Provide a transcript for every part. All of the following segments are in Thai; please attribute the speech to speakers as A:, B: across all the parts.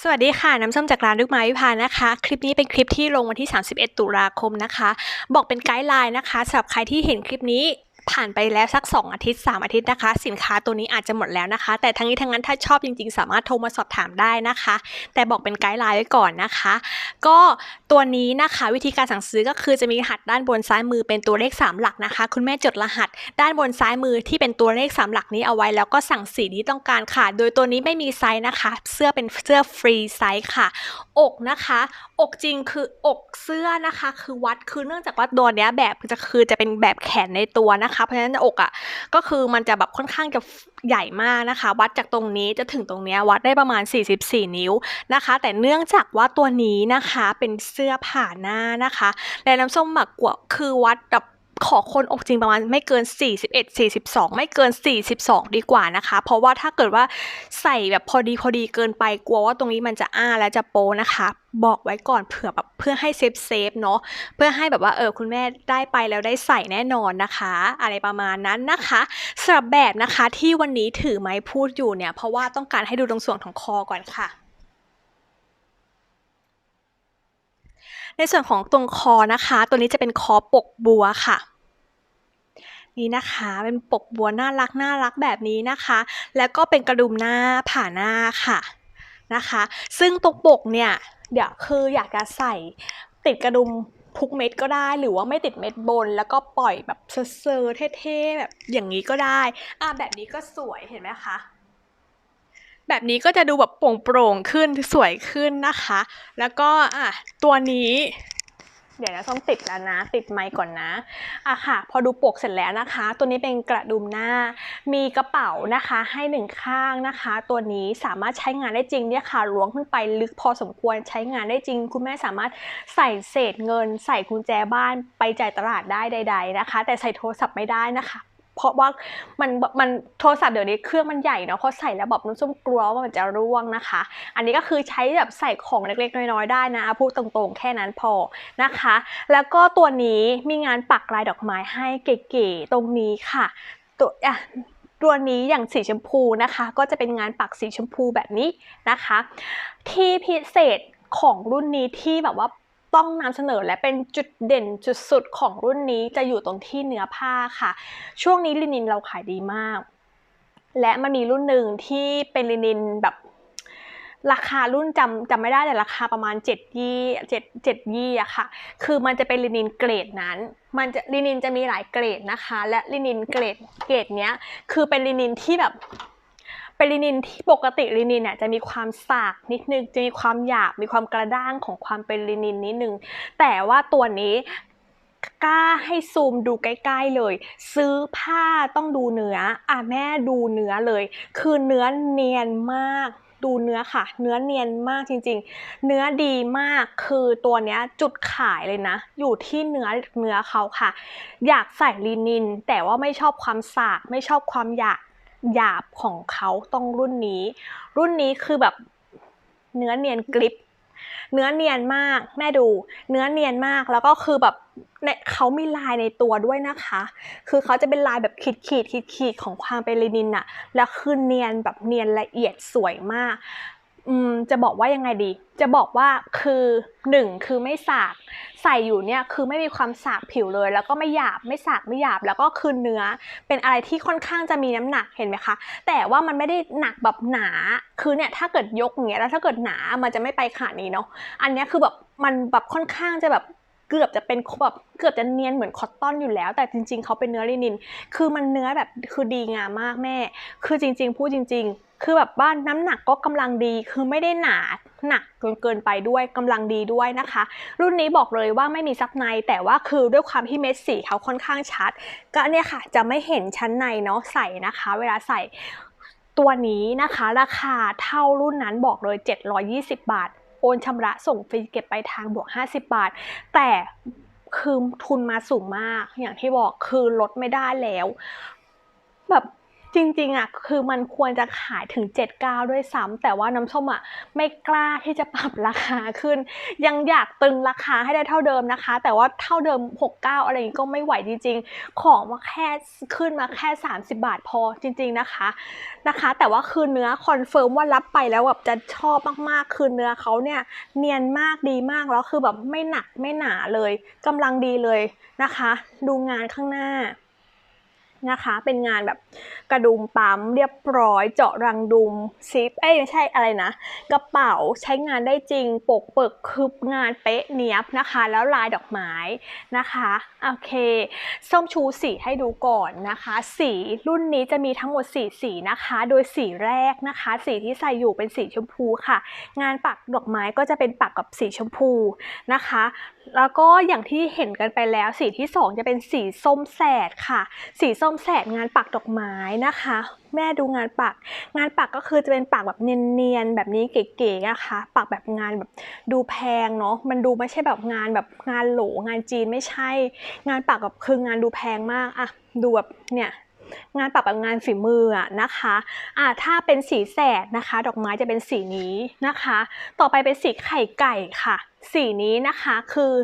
A: สวัสดีค่ะ น้ำส้มจากร้านลูกไม้วิพานะคะ คลิปนี้เป็นคลิปที่ลงวันที่ 31 ตุลาคมนะคะ บอกเป็นไกด์ไลน์นะคะสำหรับใครที่เห็นคลิปนี้ ผ่านไปแล้วสัก 2 อาทิตย์ 3 อาทิตย์นะคะ สินค้าตัวนี้อาจจะหมดแล้วนะคะ แต่ทั้งนี้ทั้งนั้นถ้าชอบจริง ๆ สามารถโทรมาสอบถามได้นะคะ แต่บอกเป็นไกด์ไลน์ไว้ก่อนนะคะ ก็ตัวนี้นะคะวิธีการสั่งซื้อก็คือจะมีรหัสด้านบนซ้ายมือเป็นตัวเลข 3 หลักนะคะ คุณแม่จดรหัส ด้านบนซ้ายมือที่เป็นตัวเลข 3 หลักนี้เอาไว้ แล้วก็สั่งสีที่ต้องการค่ะ โดยตัวนี้ไม่มีไซส์นะคะ เสื้อเป็นเสื้อฟรีไซส์ค่ะ อกนะคะ อกจริงคืออกเสื้อนะคะ คือวัดคือเนื่องจากว่าตัวเนี้ยแบบจะคือจะเป็นแบบแขนในตัวนะคะเพราะฉะนั้นอกอะก็คือมันจะแบบค่อนข้างจะใหญ่มากนะคะ วัดจากตรงนี้จะถึงตรงเนี้ยวัดได้ประมาณ 44 นิ้วนะคะ แต่เนื่องจากว่าตัวนี้นะคะเป็นเสื้อผ่าหน้านะคะ และน้ำส้มหมักกวคือวัดแบบ ขอคนอกจริงประมาณไม่เกิน 41 42 ไม่เกิน 42 ดีกว่านะคะ เพราะว่าถ้าเกิดว่าใส่แบบพอดีพอดีเกินไปกลัวว่าตรงนี้มันจะอ้าและจะโปนะคะ บอกไว้ก่อนเผื่อแบบเพื่อให้เซฟเซฟเนาะเพื่อให้แบบว่าเออคุณแม่ได้ไปแล้วได้ใส่แน่นอนนะคะ อะไรประมาณนั้นนะคะสำหรับแบบนะคะที่วันนี้ถือไม้พูดอยู่เนี่ย เพราะว่าต้องการให้ดูตรงส่วนของคอก่อนค่ะในส่วนของตรงคอนะคะ ตัวนี้จะเป็นคอปกบัวค่ะ นี่นะคะ เป็นปกบัวน่ารักน่ารักแบบนี้นะคะ แล้วก็เป็นกระดุมหน้าผ่าหน้าค่ะนะคะ ซึ่งตรงปกเนี่ยเดี๋ยวคืออยากจะใส่ติดกระดุมทุกเม็ดก็ได้หรือว่าไม่ติดเม็ดบน แล้วก็ปล่อยแบบเซอร์เท่ๆแบบอย่างนี้ก็ได้อะแบบนี้ก็สวยเห็นไหมคะแบบนี้ก็จะดูแบบโปร่งๆขึ้นสวยขึ้นนะคะ แล้วก็อะตัวนี้ เดี๋ยวนะต้องติดแล้วนะ ติดไมค์ก่อนนะอะค่ะ พอดูปกเสร็จแล้วนะคะ ตัวนี้เป็นกระดุมหน้า มีกระเป๋านะคะให้หนึ่งข้างนะคะ ตัวนี้สามารถใช้งานได้จริงเนี่ยค่ะล้วงขึ้นไปลึกพอสมควรใช้งานได้จริง คุณแม่สามารถใส่เศษเงิน ใส่กุญแจบ้านไปจ่ายตลาดได้ใด ๆนะคะ แต่ใส่โทรศัพท์ไม่ได้นะคะ เพราะว่ามันมันโทรศัพท์เดี๋ยวนี้เครื่องมันใหญ่เนาะพอใส่แล้วแบบน้ำส้มกลัวว่ามันจะร่วงนะคะ อันนี้ก็คือใช้แบบใส่ของเล็กๆ น้อยๆได้นะพูดตรงๆ แค่นั้นพอนะคะ แล้วก็ตัวนี้มีงานปักลายดอกไม้ให้เก๋ๆตรงนี้ค่ะ ตัวอะตัวนี้อย่างสีชมพูนะคะ ก็จะเป็นงานปักสีชมพูแบบนี้นะคะ ที่พิเศษของรุ่นนี้ที่แบบว่า ต้องนำเสนอและเป็นจุดเด่นจุดสุดของรุ่นนี้จะอยู่ตรงที่เนื้อผ้าค่ะ ช่วงนี้ลินินเราขายดีมาก และมันมีรุ่นหนึ่งที่เป็นลินินแบบราคารุ่นจำจำไม่ได้แต่ราคาประมาณ 7 ยี่เจ็ดเจ็ดยี่อะค่ะ คือมันจะเป็นลินินเกรดนั้น มันจะลินินจะมีหลายเกรดนะคะ และลินินเกรดเกรดเนี้ยคือเป็นลินินที่แบบ เป็นลินินที่ปกติลินินเนี่ยจะมีความสากนิดนึงจะมีความหยาบมีความกระด้างของความเป็นลินินนิดนึง แต่ว่าตัวนี้กล้าให้ซูมดูใกล้ๆเลย ซื้อผ้าต้องดูเนื้ออะแม่ดูเนื้อเลย คือเนื้อเนียนมากดูเนื้อค่ะ เนื้อเนียนมากจริง ๆ เนื้อดีมากคือตัวเนี้ยจุดขายเลยนะ อยู่ที่เนื้อเนื้อเขาค่ะ อยากใส่ลินิน แต่ว่าไม่ชอบความสากไม่ชอบความหยาบ หยาบของเขาต้องรุ่นนี้ รุ่นนี้คือแบบเนื้อเนียนกริบเนื้อเนียนมากแม่ดู เนื้อเนียนมากแล้วก็คือแบบเนี่ยเขามีลายในตัวด้วยนะคะ คือเขาจะเป็นลายแบบขีดขีดขีดขีดของความเป็นลินินอะแล้วคือเนียนแบบเนียนละเอียดสวยมาก อืมจะบอกว่ายังไงดี จะบอกว่าคือหนึ่งคือไม่สากใส่อยู่เนี่ยคือไม่มีความสากผิวเลย แล้วก็ไม่หยาบไม่สากไม่หยาบแล้วก็คือเนื้อเป็นอะไรที่ค่อนข้างจะมีน้ำหนักเห็นไหมคะ แต่ว่ามันไม่ได้หนักแบบหนาคือเนี่ยถ้าเกิดยกอย่างเงี้ยแล้วถ้าเกิดหนามันจะไม่ไปขาดนี้เนาะอันนี้คือแบบมันแบบค่อนข้างจะแบบเกือบจะเป็นแบบเกือบจะเนียนเหมือนคอตตอนอยู่แล้ว แต่จริง ๆเขาเป็นเนื้อลินิน คือมันเนื้อแบบคือดีงามมากแม่ คือจริง ๆ พูดจริง ๆ คือแบบบ้านน้ำหนักก็กำลังดี คือไม่ได้หนาหนักจนเกินไปด้วยกำลังดีด้วยนะคะ รุ่นนี้บอกเลยว่าไม่มีซับใน แต่ว่าคือด้วยความที่เม็ดสีเขาค่อนข้างชัด ก็เนี่ยค่ะจะไม่เห็นชั้นในเนาะใส่นะคะ เวลาใส่ตัวนี้นะคะราคาเท่ารุ่นนั้นบอกเลย 720 บาท โอนชำระส่งฟรีเก็บไปลายทางบวก 50 บาท แต่คือทุนมาสูงมาก อย่างที่บอกคือลดไม่ได้แล้ว แบบ จริงๆอะคือมันควรจะขายถึง 79 ด้วยซ้ำแต่ว่าน้ำส้มอะไม่กล้าที่จะปรับราคาขึ้น ยังอยากตึงราคาให้ได้เท่าเดิมนะคะ แต่ว่าเท่าเดิม 69 อะไรอย่างงี้ก็ไม่ไหวจริง ๆ ของมาแค่ขึ้นมาแค่ 30 บาทพอจริง ๆนะคะนะคะ แต่ว่าคือเนื้อคอนเฟิร์มว่ารับไปแล้วแบบจะชอบมากๆ คือเนื้อเขาเนี่ยเนียนมากดีมากแล้วคือแบบไม่หนักไม่หนาเลยกำลังดีเลยนะคะ ดูงานข้างหน้า นะคะ เป็นงานแบบกระดุมปั๊มเรียบร้อย เจาะรังดุมซิปเอ้ยไม่ใช่อะไรนะ กระเป๋าใช้งานได้จริง ปกเปิกคืบงานเป๊ะเนียบนะคะ แล้วลายดอกไม้นะคะโอเค ส้มชูสีให้ดูก่อนนะคะ สีรุ่นนี้จะมีทั้งหมด 4 สีนะคะ โดยสีแรกนะคะ สีที่ใส่อยู่เป็นสีชมพูค่ะ งานปักดอกไม้ก็จะเป็นปักกับสีชมพูนะคะ แล้วก็อย่างที่เห็นกันไปแล้ว สีที่ 2 จะเป็นสีส้มแสดค่ะ สีส้มแสบงานปักดอกไม้นะคะ แม่ดูงานปัก งานปักก็คือจะเป็นปักแบบเนียนๆแบบนี้เก๋ๆนะคะ ปักแบบงานแบบดูแพงเนาะมันดูไม่ใช่แบบงานแบบงานโหลงานจีนไม่ใช่ งานปักแบบคืองานดูแพงมากอะดูแบบเนี่ย งานปักแบงานฝีมืออะนะคะอะถ้าเป็นสีแสดนะคะ ดอกไม้จะเป็นสีนี้นะคะ ต่อไปเป็นสีไข่ไก่ค่ะ สีนี้นะคะคือ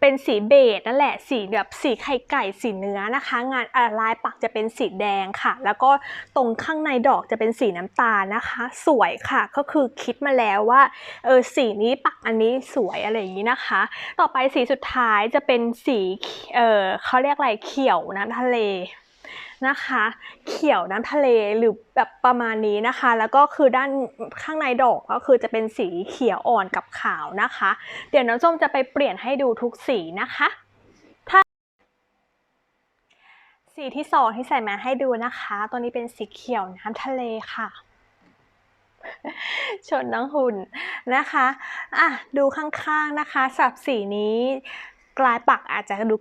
A: เป็นสีเบจนั่นแหละสีแบบสีไข่ไก่สีเนื้อนะคะ งานอะลายปักจะเป็นสีแดงค่ะ แล้วก็ตรงข้างในดอกจะเป็นสีน้ำตาลนะคะ สวยค่ะก็คือคิดมาแล้วว่าเออสีนี้ปักอันนี้สวยอะไรอย่างนี้นะคะ ต่อไปสีสุดท้ายจะเป็นสีเออเขาเรียกอะไรเขียวน้ำทะเล นะคะ เขียวน้ำทะเลหรือแบบประมาณนี้นะคะ แล้วก็คือด้านข้างในดอกก็คือจะเป็นสีเขียวอ่อนกับขาวนะคะ เดี๋ยวน้องส้มจะไปเปลี่ยนให้ดูทุกสีนะคะถ้าสีที่สองที่ใส่มาให้ดูนะคะ ตัวนี้เป็นสีเขียวน้ำทะเลค่ะชนน้องหุ่นนะคะอะดูข้างๆนะคะสำหรับสีนี้กลายปักอาจจะดู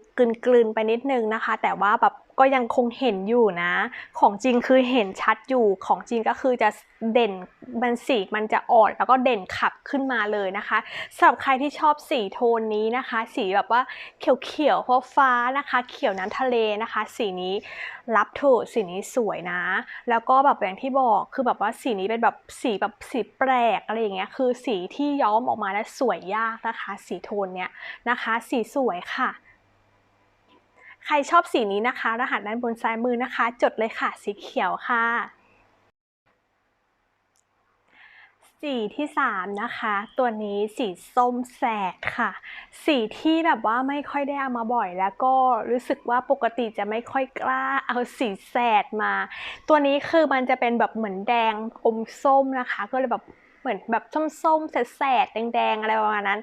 A: กลืนๆไปนิดนึงนะคะ แต่ว่าแบบ ก็ยังคงเห็นอยู่นะ ของจริงคือเห็นชัดอยู่ ของจริงก็คือจะเด่นมันสีมันจะอ่อน แล้วก็เด่นขับขึ้นมาเลยนะคะสำหรับใครที่ชอบสีโทนนี้นะคะ สีแบบว่าเขียวๆฟ้านะคะ เขียวน้ำทะเลนะคะ สีนี้รับเถอะสีนี้สวยนะ แล้วก็แบบอย่างที่บอกคือแบบว่าสีนี้เป็นแบบสีแบบสีแปลกอะไรอย่างเงี้ยคือสีที่ย้อมออกมาแล้วสวยยากนะคะ สีโทนเนี้ยนะคะ สีสวยค่ะ ใครชอบสีนี้นะคะ รหัสด้านบนซ้ายมือนะคะ จดเลยค่ะ สีเขียวค่ะสีที่3นะคะ ตัวนี้สีส้มแสดค่ะ สีที่แบบว่าไม่ค่อยได้เอามาบ่อย แล้วก็รู้สึกว่าปกติจะไม่ค่อยกล้าเอาสีแสดมา ตัวนี้คือมันจะเป็นแบบเหมือนแดงอมส้มนะคะ ก็เลยแบบเหมือนแบบส้มๆแสดแดงๆอะไรประมาณนั้น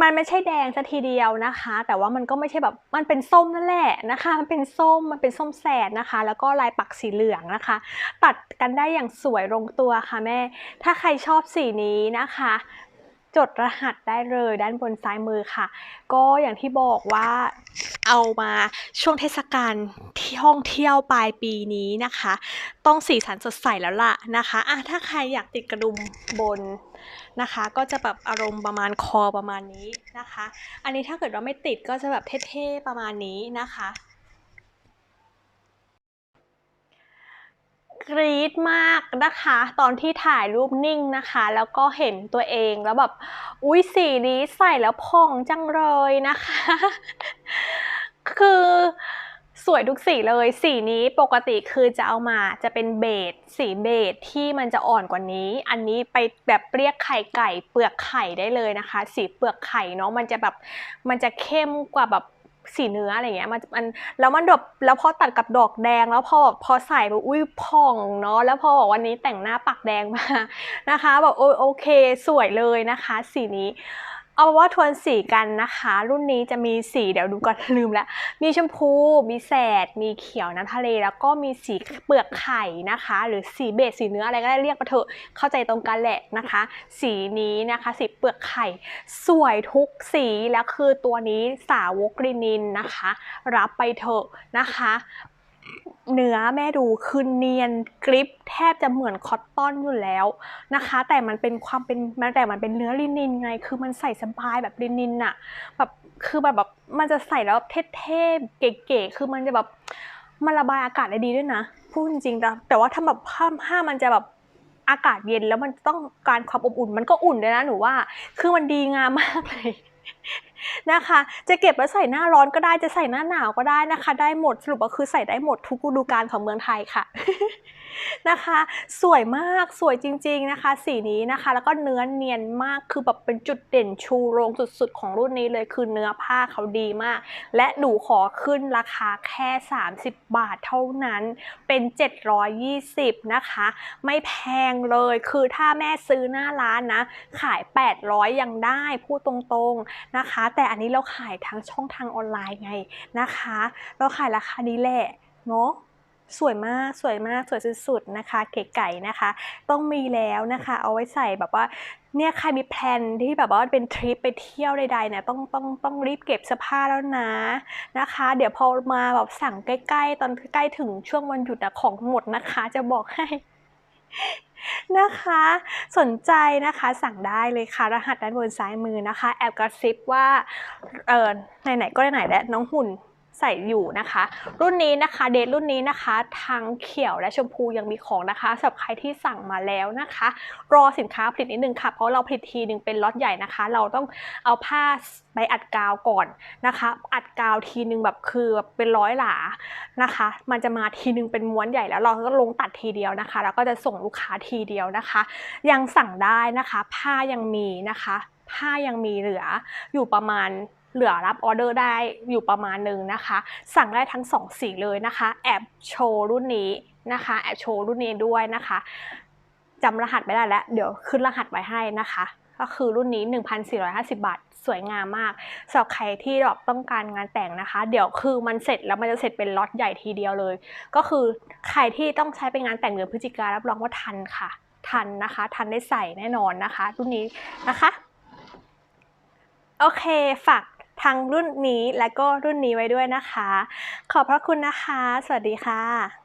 A: มันไม่ใช่แดงซะทีเดียวนะคะ แต่ว่ามันก็ไม่ใช่แบบมันเป็นส้มนั่นแหละนะคะ มันเป็นส้มมันเป็นส้มแสดนะคะ แล้วก็ลายปักสีเหลืองนะคะ ตัดกันได้อย่างสวยลงตัวค่ะแม่ ถ้าใครชอบสีนี้นะคะ จดรหัสได้เลยด้านบนซ้ายมือค่ะ ก็อย่างที่บอกว่าเอามาช่วงเทศกาลที่ท่องเที่ยวปลายปีนี้นะคะ ต้องสีสันสดใสแล้วล่ะนะคะอะถ้าใครอยากติดกระดุมบน นะคะ ก็จะแบบอารมณ์ประมาณคอประมาณนี้นะคะ อันนี้ถ้าเกิดว่าไม่ติดก็จะแบบเท่ๆประมาณนี้นะคะกรี๊ดมากนะคะ ตอนที่ถ่ายรูปนิ่งนะคะ แล้วก็เห็นตัวเองแล้วแบบอุ๊ยสีนี้ใส่แล้วพองจังเลยนะคะ คือ สวยทุกสีเลย สีนี้ปกติคือจะเอามาจะเป็นเบจสีเบจที่มันจะอ่อนกว่านี้ อันนี้ไปแบบเรียกไข่ไก่ เปลือกไข่ได้เลยนะคะ สีเปลือกไข่เนาะมันจะแบบมันจะเข้มกว่าแบบสีเนื้ออะไรเงี้ยมันมันแล้วมันแบแล้วพอตัดกับดอกแดงแล้วพอพอใส่แบบอุ้ยพองเนาะแล้วพอบอกวันนี้แต่งหน้าปักแดงมานะคะแบบโอโอเคสวยเลยนะคะ สีนี้ เอาเป็นว่าทวนสีกันนะคะ รุ่นนี้จะมีสีเดี๋ยวดูก่อนลืมแล้ว มีชมพู มีแสด มีเขียวน้ำทะเล แล้วก็มีสีเปลือกไข่นะคะ หรือสีเบจสีเนื้ออะไรก็ได้เรียกมาเถอะเข้าใจตรงกันแหละนะคะ สีนี้นะคะ สีเปลือกไข่ สวยทุกสีแล้วคือตัวนี้สาวกลินินนะคะ รับไปเถอะนะคะ เนื้อแม่ดูคือเนียนกริปแทบจะเหมือนคอตตอนอยู่แล้วนะคะ แต่มันเป็นความเป็นมันแต่มันเป็นเนื้อลินินไง คือมันใส่สบายแบบลินินอะแบบคือแบบแบบมันจะใส่แล้วเท่ๆเก๋ๆคือมันจะแบบมันระบายอากาศได้ดีด้วยนะพูดจริงๆนะแต่ว่าถ้าแบบผ้าผ้ามันจะแบบอากาศเย็นแล้วมันต้องการความอบอุ่นมันก็อุ่นเลยนะหนูว่า คือมันดีงามมากเลย นะคะ จะเก็บไว้ใส่หน้าร้อนก็ได้จะใส่หน้าหนาวก็ได้นะคะ ได้หมดสรุปก็คือใส่ได้หมดทุกฤดูกาลของเมืองไทยค่ะ นะคะ สวยมากสวยจริง ๆนะคะ สีนี้นะคะ แล้วก็เนื้อเนียนมากคือแบบเป็นจุดเด่นชูโรงสุดๆ ของรุ่นนี้เลยคือเนื้อผ้าเขาดีมาก และหนูขอขึ้นราคาแค่ 30 บาทเท่านั้นเป็น 720 นะคะ ไม่แพงเลยคือถ้าแม่ซื้อหน้าร้านนะ ขาย 800 ยังได้พูดตรงๆนะคะ แต่อันนี้เราขายทางช่องทางออนไลน์ไงนะคะ เราขายราคานี้แหละเนาะ สวยมากสวยมากสวยสุดๆนะคะ เก๋ไก่นะคะ ต้องมีแล้วนะคะ เอาไว้ใส่แบบว่าเนี่ยใครมีแพลนที่แบบว่าเป็นทริปไปเที่ยวใดๆเนี่ยต้องต้องต้องรีบเก็บเสื้อผ้าแล้วนะนะคะ เดี๋ยวพอมาแบบสั่งใกล้ๆ ตอนใกล้ถึงช่วงวันหยุดอะของหมดนะคะ จะบอกให้นะคะ สนใจนะคะสั่งได้เลยค่ะ รหัสด้านบนซ้ายมือนะคะ แอบกระซิบว่าเออไหนๆก็ไหนๆแล้วน้องหุ่น ใส่อยู่นะคะ รุ่นนี้นะคะเดทรุ่นนี้นะคะทั้งเขียวและชมพูยังมีของนะคะสำหรับใครที่สั่งมาแล้วนะคะ รอสินค้าผลิตนิดนึงค่ะ เพราะเราผลิตทีนึงเป็นล็อตใหญ่นะคะ เราต้องเอาผ้าไปอัดกาวก่อนนะคะ อัดกาวทีนึงแบบคือแบบเป็นร้อยหลานะคะ มันจะมาทีนึงเป็นม้วนใหญ่แล้วเราก็ลงตัดทีเดียวนะคะ แล้วก็จะส่งลูกค้าทีเดียวนะคะ ยังสั่งได้นะคะ ผ้ายังมีนะคะ ผ้ายังมีเหลืออยู่ประมาณ เหลือรับออเดอร์ได้อยู่ประมาณหนึ่งนะคะ สั่งได้ทั้งสองสีเลยนะคะแอบโชว์รุ่นนี้นะคะแอบโชว์รุ่นนี้ด้วยนะคะจำรหัสไม่ได้แล้ว เดี๋ยวขึ้นรหัสไว้ให้นะคะ ก็คือรุ่นนี้ 1,450 บาทสวยงามมากสำหรับใครที่แบบต้องการงานแต่งนะคะ เดี๋ยวคือมันเสร็จแล้วมันจะเสร็จเป็นล็อตใหญ่ทีเดียวเลย ก็คือใครที่ต้องใช้เป็นงานแต่งเดือนพฤศจิการับรองว่าทันค่ะ ทันนะคะ ทันได้ใส่แน่นอนนะคะ รุ่นนี้นะคะ โอเคฝาก ทั้งรุ่นนี้และก็รุ่นนี้ไว้ด้วยนะคะ ขอบพระคุณนะคะ สวัสดีค่ะ